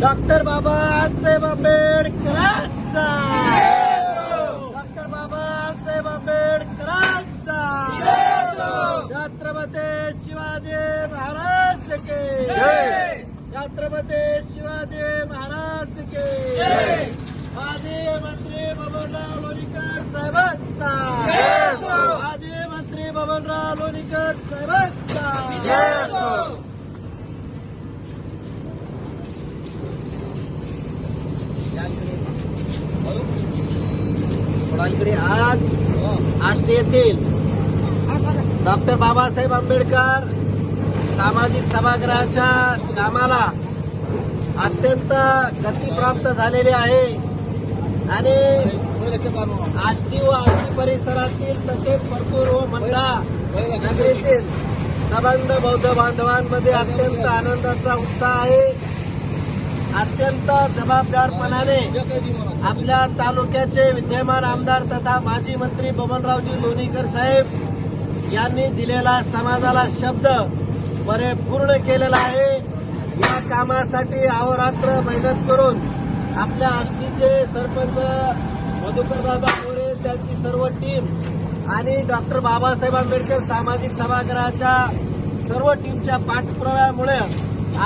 Doctor Babasaheb आंबेडकरांचा. Doctor Babasaheb आंबेडकरांचा. छत्रपती शिवाजी महाराज के. छत्रपती शिवाजी महाराज के. बबनराव लोणीकर आज आष्टी येथील डॉक्टर बाबासाहेब आंबेडकर सामाजिक सभागृहाच्या कामाला अत्यंत गती प्राप्त झालेली आहे. आणि आष्टी व आष्टी परिसरातील तसेच भरपूर व मंडळा नगरीतील संबंध बौद्ध बांधवांमध्ये अत्यंत आनंदाचा उत्साह आहे. अत्यंत जबाबदारपणाने आपल्या तालुक्याचे विद्यमान आमदार तथा माजी मंत्री बबनरावजी लोणीकर साहेब यांनी दिलेला समाजाला शब्द परिपूर्ण केलेला आहे. या कामासाठी अहोरात्र मेहनत करून आपल्या आष्टीचे सरपंच मधुकरदादा मोरे त्यांची सर्व टीम आणि डॉक्टर बाबासाहेब आंबेडकर सामाजिक सभागृहाच्या सर्व टीमच्या पाठपुराव्यामुळे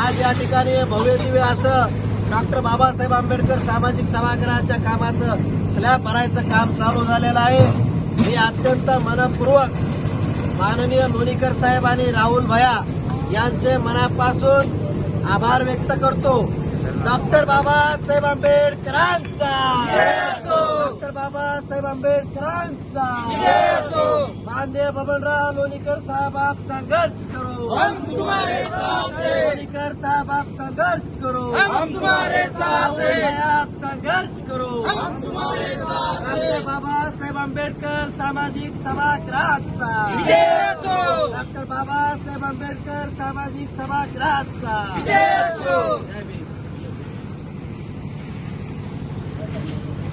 आज या ठिकाणी भव्य दिव्य असं डॉक्टर बाबासाहेब आंबेडकर सामाजिक सभागृहाच्या कामाचं स्लॅब भरायचं काम चालू झालेलं आहे. मी अत्यंत मनपूर्वक माननीय लोणीकर साहेब आणि राहुल भया यांचे मनापासून आभार व्यक्त करतो. डॉक्टर बाबासाहेब आंबेडकरांचा! डॉक्टर बाबासाहेब आंबेडकरांचा! मान्य बबनराव लोणीकर साहेब आप संघर्ष करो। हम तुम्हारे साथ हैं। लोणीकर साहेब आप संघर्ष करो। हम तुम्हारे साथ हैं। आप संघर्ष करो। हम तुम्हारे साथ डॉक्टर बाबासाहेब आंबेडकर सामाजिक सभागृहाचा डॉक्टर बाबासाहेब आंबेडकर सामाजिक सभागृहाचा जय भीम।